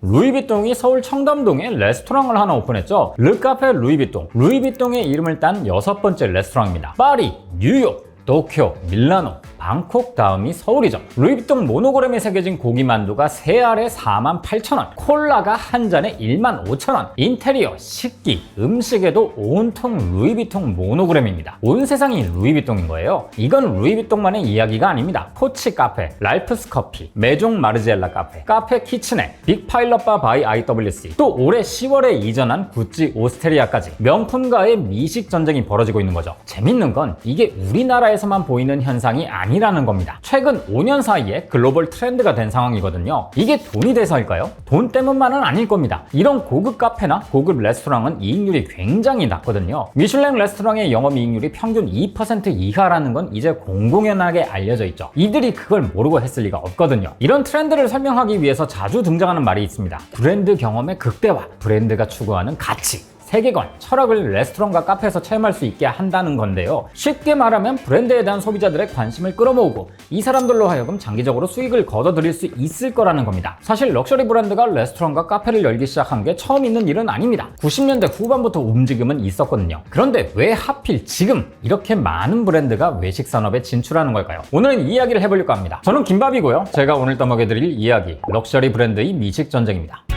루이비통이 서울 청담동에 레스토랑을 하나 오픈했죠. 르카페 루이비통. 루이비통의 이름을 딴 여섯 번째 레스토랑입니다. 파리, 뉴욕, 도쿄, 밀라노, 방콕 다음이 서울이죠. 루이비통 모노그램이 새겨진 고기 만두가 세 알에 4만 8천 원, 콜라가 한 잔에 1만 5천 원, 인테리어, 식기, 음식에도 온통 루이비통 모노그램입니다. 온 세상이 루이비통인 거예요. 이건 루이비통만의 이야기가 아닙니다. 코치 카페, 랄프스 커피, 메종 마르지엘라 카페, 카페 키친에, 빅파일럿바 바이 IWC, 또 올해 10월에 이전한 구찌 오스테리아까지 명품가의 미식 전쟁이 벌어지고 있는 거죠. 재밌는 건 이게 우리나라에 서만 보이는 현상이 아니라는 겁니다. 최근 5년 사이에 글로벌 트렌드가 된 상황이거든요. 이게 돈이 돼서일까요? 돈 때문만은 아닐 겁니다. 이런 고급 카페나 고급 레스토랑은 이익률이 굉장히 낮거든요. 미슐랭 레스토랑의 영업이익률이 평균 2% 이하라는 건 이제 공공연하게 알려져 있죠. 이들이 그걸 모르고 했을 리가 없거든요. 이런 트렌드를 설명하기 위해서 자주 등장하는 말이 있습니다. 브랜드 경험의 극대화, 브랜드가 추구하는 가치. 세계관, 철학을 레스토랑과 카페에서 체험할 수 있게 한다는 건데요. 쉽게 말하면 브랜드에 대한 소비자들의 관심을 끌어모으고 이 사람들로 하여금 장기적으로 수익을 거둬들일 수 있을 거라는 겁니다. 사실 럭셔리 브랜드가 레스토랑과 카페를 열기 시작한 게 처음 있는 일은 아닙니다. 90년대 후반부터 움직임은 있었거든요. 그런데 왜 하필 지금 이렇게 많은 브랜드가 외식 산업에 진출하는 걸까요? 오늘은 이 이야기를 해보려고 합니다. 저는 김밥이고요. 제가 오늘 떠먹여드릴 이야기, 럭셔리 브랜드의 미식 전쟁입니다.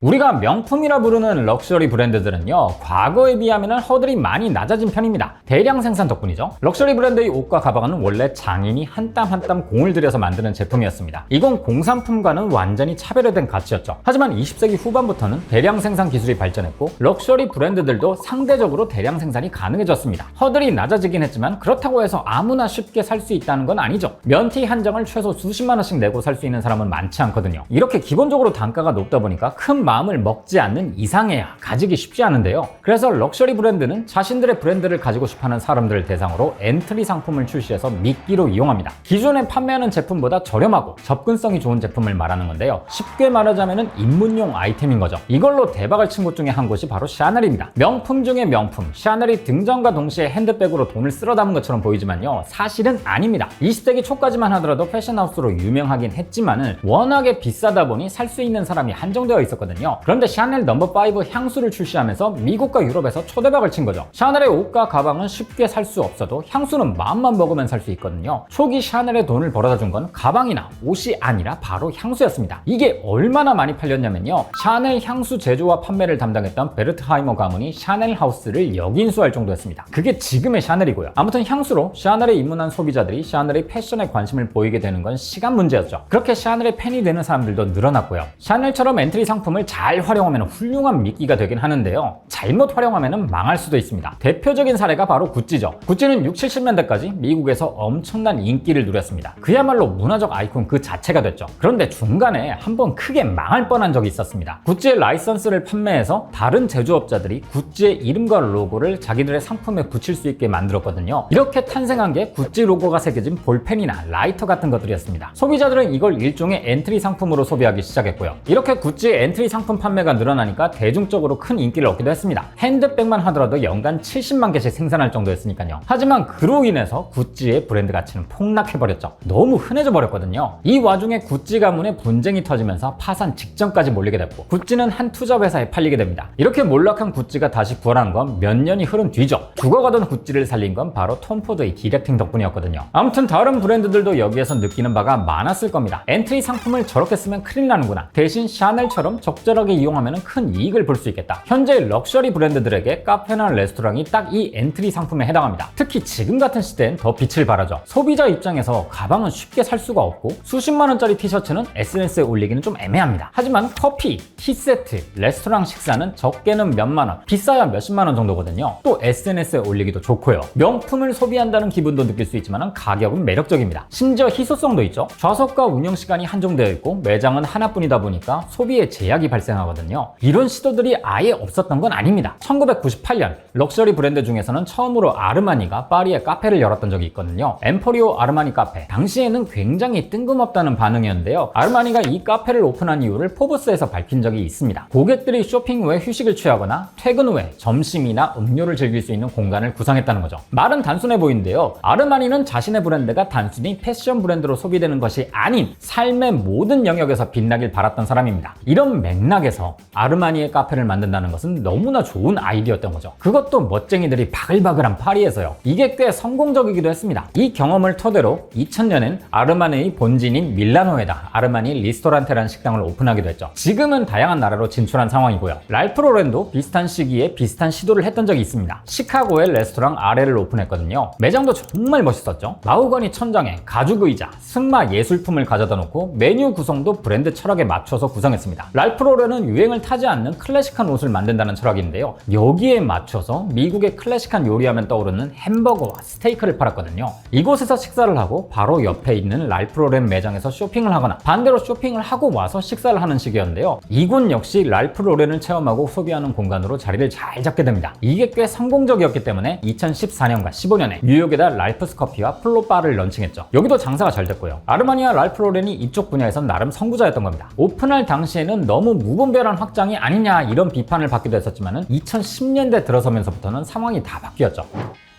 우리가 명품이라 부르는 럭셔리 브랜드들은요 과거에 비하면 허들이 많이 낮아진 편입니다. 대량 생산 덕분이죠. 럭셔리 브랜드의 옷과 가방은 원래 장인이 한 땀 한 땀 공을 들여서 만드는 제품이었습니다. 이건 공산품과는 완전히 차별화된 가치였죠. 하지만 20세기 후반부터는 대량 생산 기술이 발전했고 럭셔리 브랜드들도 상대적으로 대량 생산이 가능해졌습니다. 허들이 낮아지긴 했지만 그렇다고 해서 아무나 쉽게 살 수 있다는 건 아니죠. 면티 한 장을 최소 수십만 원씩 내고 살 수 있는 사람은 많지 않거든요. 이렇게 기본적으로 단가가 높다 보니까 큰 마음을 먹지 않는 이상해야 가지기 쉽지 않은데요. 그래서 럭셔리 브랜드는 자신들의 브랜드를 가지고 싶어하는 사람들을 대상으로 엔트리 상품을 출시해서 미끼로 이용합니다. 기존에 판매하는 제품보다 저렴하고 접근성이 좋은 제품을 말하는 건데요. 쉽게 말하자면 입문용 아이템인 거죠. 이걸로 대박을 친 곳 중에 한 곳이 바로 샤넬입니다. 명품 중에 명품, 샤넬이 등장과 동시에 핸드백으로 돈을 쓸어 담은 것처럼 보이지만요. 사실은 아닙니다. 20세기 초까지만 하더라도 패션하우스로 유명하긴 했지만은 워낙에 비싸다 보니 살 수 있는 사람이 한정되어 있었거든요. 그런데 샤넬 넘버 5 향수를 출시하면서 미국과 유럽에서 초대박을 친 거죠. 샤넬의 옷과 가방은 쉽게 살 수 없어도 향수는 마음만 먹으면 살 수 있거든요. 초기 샤넬의 돈을 벌어다 준 건 가방이나 옷이 아니라 바로 향수였습니다. 이게 얼마나 많이 팔렸냐면요. 샤넬 향수 제조와 판매를 담당했던 베르트 하이머 가문이 샤넬 하우스를 역인수할 정도였습니다. 그게 지금의 샤넬이고요. 아무튼 향수로 샤넬에 입문한 소비자들이 샤넬의 패션에 관심을 보이게 되는 건 시간 문제였죠. 그렇게 샤넬의 팬이 되는 사람들도 늘어났고요. 샤넬처럼 엔트리 상품을 잘 활용하면 훌륭한 미끼가 되긴 하는데요. 잘못 활용하면 망할 수도 있습니다. 대표적인 사례가 바로 구찌죠. 구찌는 6, 70년대까지 미국에서 엄청난 인기를 누렸습니다. 그야말로 문화적 아이콘 그 자체가 됐죠. 그런데 중간에 한번 크게 망할 뻔한 적이 있었습니다. 구찌의 라이선스를 판매해서 다른 제조업자들이 구찌의 이름과 로고를 자기들의 상품에 붙일 수 있게 만들었거든요. 이렇게 탄생한 게 구찌 로고가 새겨진 볼펜이나 라이터 같은 것들이었습니다. 소비자들은 이걸 일종의 엔트리 상품으로 소비하기 시작했고요. 이렇게 구찌의 엔트리 상품 판매가 늘어나니까 대중적으로 큰 인기를 얻기도 했습니다. 핸드백만 하더라도 연간 70만 개씩 생산할 정도였으니까요. 하지만 그로 인해서 구찌의 브랜드 가치는 폭락해버렸죠. 너무 흔해져 버렸거든요. 이 와중에 구찌 가문의 분쟁이 터지면서 파산 직전까지 몰리게 됐고 구찌는 한 투자 회사에 팔리게 됩니다. 이렇게 몰락한 구찌가 다시 부활한 건 몇 년이 흐른 뒤죠. 죽어가던 구찌를 살린 건 바로 톰 포드의 디렉팅 덕분이었거든요. 아무튼 다른 브랜드들도 여기에서 느끼는 바가 많았을 겁니다. 엔트리 상품을 저렇게 쓰면 큰일 나는구나. 대신 샤넬처럼 적절 하게 이용하면 큰 이익을 볼 수 있겠다. 현재 럭셔리 브랜드들에게 카페나 레스토랑이 딱 이 엔트리 상품에 해당합니다. 특히 지금 같은 시대엔 더 빛을 발하죠. 소비자 입장에서 가방은 쉽게 살 수가 없고 수십만 원짜리 티셔츠는 SNS에 올리기는 좀 애매합니다. 하지만 커피, 티 세트, 레스토랑 식사는 적게는 몇만 원, 비싸야 몇십만 원 정도거든요. 또 SNS에 올리기도 좋고요. 명품을 소비한다는 기분도 느낄 수 있지만 가격은 매력적입니다. 심지어 희소성도 있죠. 좌석과 운영 시간이 한정되어 있고 매장은 하나뿐이다 보니까 소비에 제약이 발생 발생하거든요. 이런 시도들이 아예 없었던 건 아닙니다. 1998년 럭셔리 브랜드 중에서는 처음으로 아르마니가 파리에 카페를 열었던 적이 있거든요. 엠포리오 아르마니 카페. 당시에는 굉장히 뜬금없다는 반응이었는데요. 아르마니가 이 카페를 오픈한 이유를 포브스에서 밝힌 적이 있습니다. 고객들이 쇼핑 후에 휴식을 취하거나 퇴근 후에 점심이나 음료를 즐길 수 있는 공간을 구성했다는 거죠. 말은 단순해 보이는데요. 아르마니는 자신의 브랜드가 단순히 패션 브랜드로 소비되는 것이 아닌 삶의 모든 영역에서 빛나길 바랐던 사람입니다. 이런 맥락 에서 아르마니의 카페를 만든다는 것은 너무나 좋은 아이디어였던 거죠. 그것도 멋쟁이들이 바글바글한 파리에서요. 이게 꽤 성공적이기도 했습니다. 이 경험을 토대로 2000년엔 아르마니의 본진인 밀라노에다 아르마니 리스토란테라는 식당을 오픈하기도 했죠. 지금은 다양한 나라로 진출한 상황이고요. 랄프 로렌도 비슷한 시기에 비슷한 시도를 했던 적이 있습니다. 시카고의 레스토랑 아레를 오픈했거든요. 매장도 정말 멋있었죠. 마우거니 천장에 가죽 의자, 승마 예술품을 가져다 놓고 메뉴 구성도 브랜드 철학에 맞춰서 구성했습니다. 랄프 로렌은 유행을 타지 않는 클래식한 옷을 만든다는 철학인데요. 여기에 맞춰서 미국의 클래식한 요리하면 떠오르는 햄버거와 스테이크를 팔았거든요. 이곳에서 식사를 하고 바로 옆에 있는 랄프 로렌 매장에서 쇼핑을 하거나 반대로 쇼핑을 하고 와서 식사를 하는 식이었는데요. 이곳 역시 랄프 로렌을 체험하고 소비하는 공간으로 자리를 잘 잡게 됩니다. 이게 꽤 성공적이었기 때문에 2014년과 15년에 뉴욕에다 랄프스 커피와 플로바를 런칭했죠. 여기도 장사가 잘 됐고요. 아르마니와 랄프 로렌이 이쪽 분야에선 나름 선구자였던 겁니다. 오픈할 당시에는 너무 무분별한 확장이 아니냐 이런 비판을 받기도 했었지만 2010년대 들어서면서부터는 상황이 다 바뀌었죠.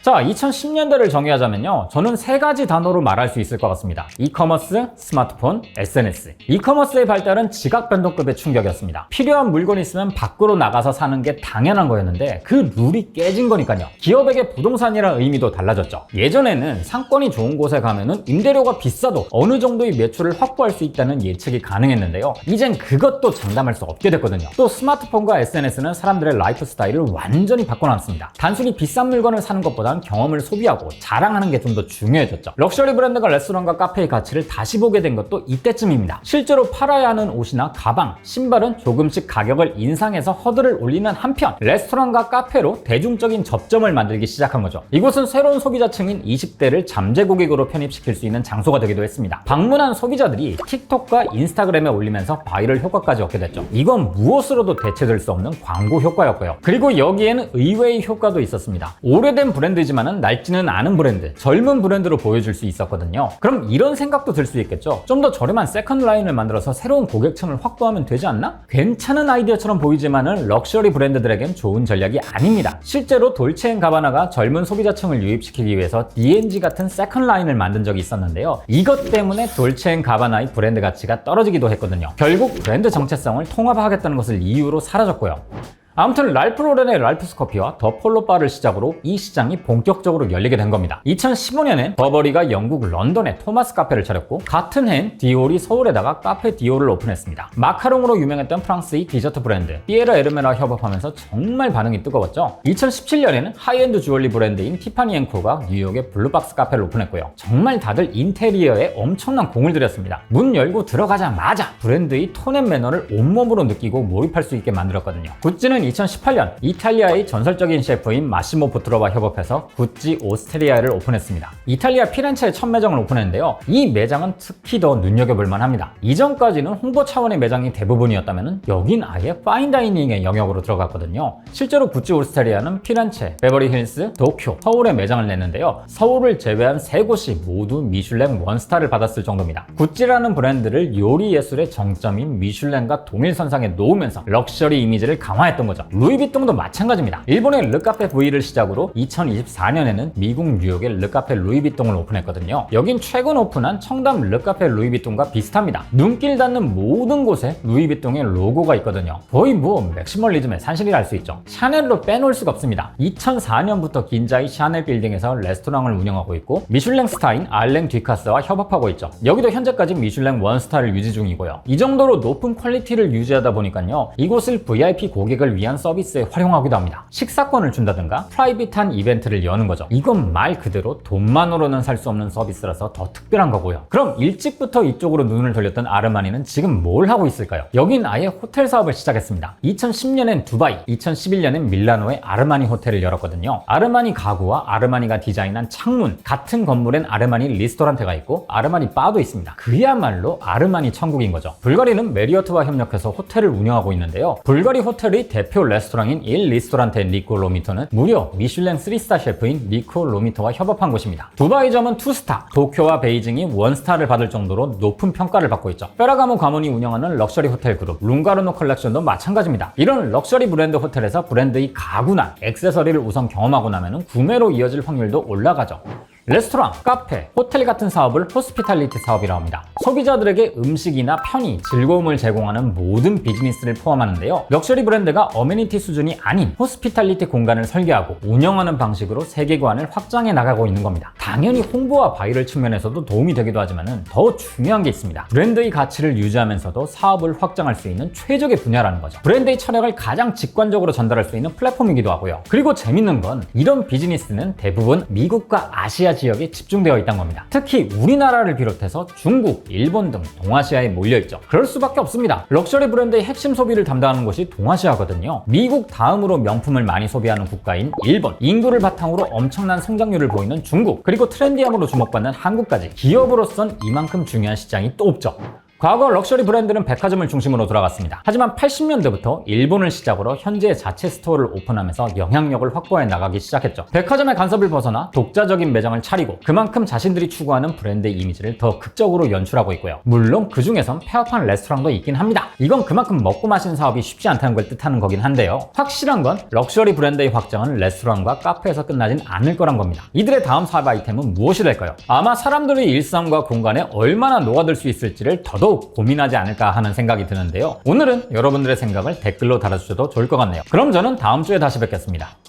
자, 2010년대를 정의하자면요. 저는 세 가지 단어로 말할 수 있을 것 같습니다. 이커머스, 스마트폰, SNS. 이커머스의 발달은 지각 변동급의 충격이었습니다. 필요한 물건이 있으면 밖으로 나가서 사는 게 당연한 거였는데 그 룰이 깨진 거니까요. 기업에게 부동산이라는 의미도 달라졌죠. 예전에는 상권이 좋은 곳에 가면은 임대료가 비싸도 어느 정도의 매출을 확보할 수 있다는 예측이 가능했는데요. 이젠 그것도 장담할 수 없게 됐거든요. 또 스마트폰과 SNS는 사람들의 라이프 스타일을 완전히 바꿔놨습니다. 단순히 비싼 물건을 사는 것보다 경험을 소비하고 자랑하는 게 좀 더 중요해졌죠. 럭셔리 브랜드가 레스토랑과 카페의 가치를 다시 보게 된 것도 이때쯤입니다. 실제로 팔아야 하는 옷이나 가방, 신발은 조금씩 가격을 인상해서 허들을 올리는 한편 레스토랑과 카페로 대중적인 접점을 만들기 시작한 거죠. 이곳은 새로운 소비자층인 20대를 잠재 고객으로 편입시킬 수 있는 장소가 되기도 했습니다. 방문한 소비자들이 틱톡과 인스타그램에 올리면서 바이럴 효과까지 얻게 됐죠. 이건 무엇으로도 대체될 수 없는 광고 효과였고요. 그리고 여기에는 의외의 효과도 있었습니다. 오래된 브랜드 지만은 낡지는 않은 브랜드, 젊은 브랜드로 보여줄 수 있었거든요. 그럼 이런 생각도 들 수 있겠죠. 좀 더 저렴한 세컨드 라인을 만들어서 새로운 고객층을 확보하면 되지 않나? 괜찮은 아이디어처럼 보이지만은 럭셔리 브랜드들에겐 좋은 전략이 아닙니다. 실제로 돌체앤가바나가 젊은 소비자층을 유입시키기 위해서 DNG 같은 세컨드 라인을 만든 적이 있었는데요. 이것 때문에 돌체앤가바나의 브랜드 가치가 떨어지기도 했거든요. 결국 브랜드 정체성을 통합하겠다는 것을 이유로 사라졌고요. 아무튼 랄프 로렌의 랄프스 커피와 더 폴로 바를 시작으로 이 시장이 본격적으로 열리게 된 겁니다. 2015년엔 버버리가 영국 런던에 토마스 카페를 차렸고 같은 해엔 디올이 서울에다가 카페 디올을 오픈했습니다. 마카롱으로 유명했던 프랑스의 디저트 브랜드 피에라 에르메라 협업하면서 정말 반응이 뜨거웠죠. 2017년에는 하이엔드 주얼리 브랜드인 티파니 앤코가 뉴욕에 블루박스 카페를 오픈했고요. 정말 다들 인테리어에 엄청난 공을 들였습니다. 문 열고 들어가자마자 브랜드의 톤앤 매너를 온몸으로 느끼고 몰입할 수 있게 만들었거든요. 굿즈는 2018년 이탈리아의 전설적인 셰프인 마시모 보트로와 협업해서 구찌 오스트리아를 오픈했습니다. 이탈리아 피렌체에 첫 매장을 오픈했는데요. 이 매장은 특히 더 눈여겨볼 만합니다. 이전까지는 홍보 차원의 매장이 대부분이었다면 여긴 아예 파인다이닝의 영역으로 들어갔거든요. 실제로 구찌 오스트리아는 피렌체, 베버리 힐스, 도쿄, 서울에 매장을 냈는데요. 서울을 제외한 세 곳이 모두 미슐랭 원스타를 받았을 정도입니다. 구찌라는 브랜드를 요리 예술의 정점인 미슐랭과 동일선상에 놓으면서 럭셔리 이미지를 강화했던 거죠. 루이비통도 마찬가지입니다. 일본의 르카페 V를 시작으로 2024년에는 미국 뉴욕의 르카페 루이비통을 오픈했거든요. 여긴 최근 오픈한 청담 르카페 루이비통과 비슷합니다. 눈길 닿는 모든 곳에 루이비통의 로고가 있거든요. 거의 뭐 맥시멀리즘의 산실이라 할 수 있죠. 샤넬로 빼놓을 수가 없습니다. 2004년부터 긴자이 샤넬 빌딩에서 레스토랑을 운영하고 있고 미슐랭 스타인 알랭 뒤카스와 협업하고 있죠. 여기도 현재까지 미슐랭 원스타를 유지 중이고요. 이 정도로 높은 퀄리티를 유지하다 보니까요. 이곳을 VIP 고객을 위한 서비스에 활용하기도 합니다. 식사권을 준다든가 프라이빗한 이벤트를 여는 거죠. 이건 말 그대로 돈만으로는 살 수 없는 서비스라서 더 특별한 거고요. 그럼 일찍부터 이쪽으로 눈을 돌렸던 아르마니는 지금 뭘 하고 있을까요? 여긴 아예 호텔 사업을 시작했습니다. 2010년엔 두바이, 2011년엔 밀라노에 아르마니 호텔을 열었거든요. 아르마니 가구와 아르마니가 디자인한 창문, 같은 건물엔 아르마니 리스토랑테가 있고 아르마니 바도 있습니다. 그야말로 아르마니 천국인 거죠. 불가리는 메리어트와 협력해서 호텔을 운영하고 있는데요. 불가리 호텔의 대표 레스토랑인 일 리스토란테 니코 로미토는 무려 미슐랭 3스타 셰프인 니코 로미토와 협업한 곳입니다. 두바이점은 2스타, 도쿄와 베이징이 원스타를 받을 정도로 높은 평가를 받고 있죠. 페라가모 가문이 운영하는 럭셔리 호텔 그룹 룽가르노 컬렉션도 마찬가지입니다. 이런 럭셔리 브랜드 호텔에서 브랜드의 가구나 액세서리를 우선 경험하고 나면 구매로 이어질 확률도 올라가죠. 레스토랑, 카페, 호텔 같은 사업을 호스피탈리티 사업이라고 합니다. 소비자들에게 음식이나 편의, 즐거움을 제공하는 모든 비즈니스를 포함하는데요. 럭셔리 브랜드가 어메니티 수준이 아닌 호스피탈리티 공간을 설계하고 운영하는 방식으로 세계관을 확장해 나가고 있는 겁니다. 당연히 홍보와 바이럴 측면에서도 도움이 되기도 하지만 더 중요한 게 있습니다. 브랜드의 가치를 유지하면서도 사업을 확장할 수 있는 최적의 분야라는 거죠. 브랜드의 철학을 가장 직관적으로 전달할 수 있는 플랫폼이기도 하고요. 그리고 재밌는 건 이런 비즈니스는 대부분 미국과 아시아 지역에 집중되어 있다는 겁니다. 특히 우리나라를 비롯해서 중국, 일본 등 동아시아에 몰려있죠. 그럴 수밖에 없습니다. 럭셔리 브랜드의 핵심 소비를 담당하는 곳이 동아시아거든요. 미국 다음으로 명품을 많이 소비하는 국가인 일본, 인구를 바탕으로 엄청난 성장률을 보이는 중국, 그리고 트렌디함으로 주목받는 한국까지 기업으로선 이만큼 중요한 시장이 또 없죠. 과거 럭셔리 브랜드는 백화점을 중심으로 돌아갔습니다. 하지만 80년대부터 일본을 시작으로 현재 자체 스토어를 오픈하면서 영향력을 확보해 나가기 시작했죠. 백화점의 간섭을 벗어나 독자적인 매장을 차리고 그만큼 자신들이 추구하는 브랜드의 이미지를 더 극적으로 연출하고 있고요. 물론 그 중에선 폐업한 레스토랑도 있긴 합니다. 이건 그만큼 먹고 마시는 사업이 쉽지 않다는 걸 뜻하는 거긴 한데요. 확실한 건 럭셔리 브랜드의 확장은 레스토랑과 카페에서 끝나진 않을 거란 겁니다. 이들의 다음 사업 아이템은 무엇이 될까요? 아마 사람들의 일상과 공간에 얼마나 녹아들 수 있을지를 더 더욱 고민하지 않을까 하는 생각이 드는데요. 오늘은 여러분들의 생각을 댓글로 달아주셔도 좋을 것 같네요. 그럼 저는 다음 주에 다시 뵙겠습니다.